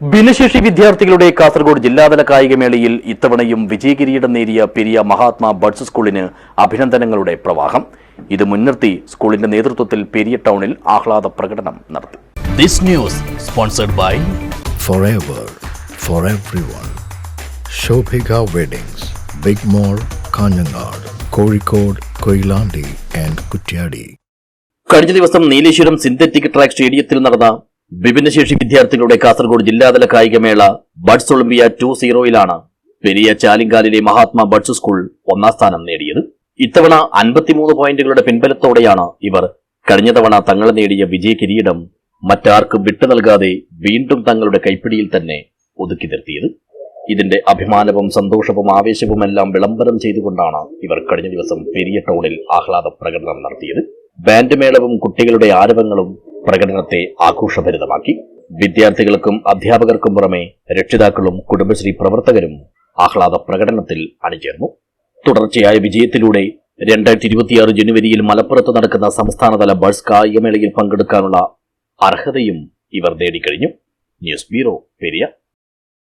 ഭിന്നശേഷി വിദ്യാർത്ഥികളുടെ കാസർഗോഡ് ജില്ലാതല കായികമേളയിൽ ഇത്തവണയും വിജയകിരീടം നേടിയ പെരിയ മഹാത്മാ ബഡ്സ് സ്കൂളിന് അഭിനന്ദനങ്ങളുടെ പ്രവാഹം. ഇത് മുൻനിർത്തി സ്കൂളിന്റെ നേതൃത്വത്തിൽ പെരിയ ടൗണിൽ ആഹ്ലാദ പ്രകടനം നടത്തി. This news sponsored by forever for everyone. Shobhika Weddings, Big Mall, Kanhangad Kozhikode, Koilandi and Kuttiadi കഴിഞ്ഞ ദിവസം നീലേശ്വരം സിന്തറ്റിക് ട്രാക്ക് സ്റ്റേഡിയത്തിൽ നടന്ന വിഭിന്നശേഷി വിദ്യാർത്ഥികളുടെ കാസർഗോഡ് ജില്ലാതല കായികമേള ബഡ്സ് ഒളിമ്പിയ ടു സീറോയിലാണ് പെരിയ ചാലിങ്കാലിലെ മഹാത്മാ ബഡ്സ് സ്കൂൾ ഒന്നാം സ്ഥാനം നേടിയത്. ഇത്തവണ അൻപത്തിമൂന്ന് പോയിന്റുകളുടെ പിൻബലത്തോടെയാണ് ഇവർ കഴിഞ്ഞ തവണ തങ്ങൾ നേടിയ വിജയ കിരീടം മറ്റാർക്കും വിട്ടു നൽകാതെ വീണ്ടും തങ്ങളുടെ കൈപ്പിടിയിൽ തന്നെ ഒതുക്കി നിർത്തിയത്. ഇതിന്റെ അഭിമാനവും സന്തോഷവും ആവേശവും എല്ലാം വിളംബരം ചെയ്തുകൊണ്ടാണ് ഇവർ കഴിഞ്ഞ ദിവസം പെരിയ ടൗണിൽ ആഹ്ലാദ പ്രകടനം നടത്തിയത്. ബാൻഡ് മേളവും കുട്ടികളുടെ ആരവങ്ങളും പ്രകടനത്തെ ആഘോഷഭരിതമാക്കി. വിദ്യാർത്ഥികൾക്കും അധ്യാപകർക്കും പുറമെ രക്ഷിതാക്കളും കുടുംബശ്രീ പ്രവർത്തകരും ആഹ്ലാദ പ്രകടനത്തിൽ അണിചേർന്നു. തുടർച്ചയായ വിജയത്തിലൂടെ രണ്ടായിരത്തി ഇരുപത്തിയാറ് ജനുവരിയിൽ മലപ്പുറത്ത് നടക്കുന്ന സംസ്ഥാനതല ബഡ്സ് കായികമേളയിൽ പങ്കെടുക്കാനുള്ള അർഹതയും ഇവർ നേടിക്കഴിഞ്ഞു. News bureau Periya.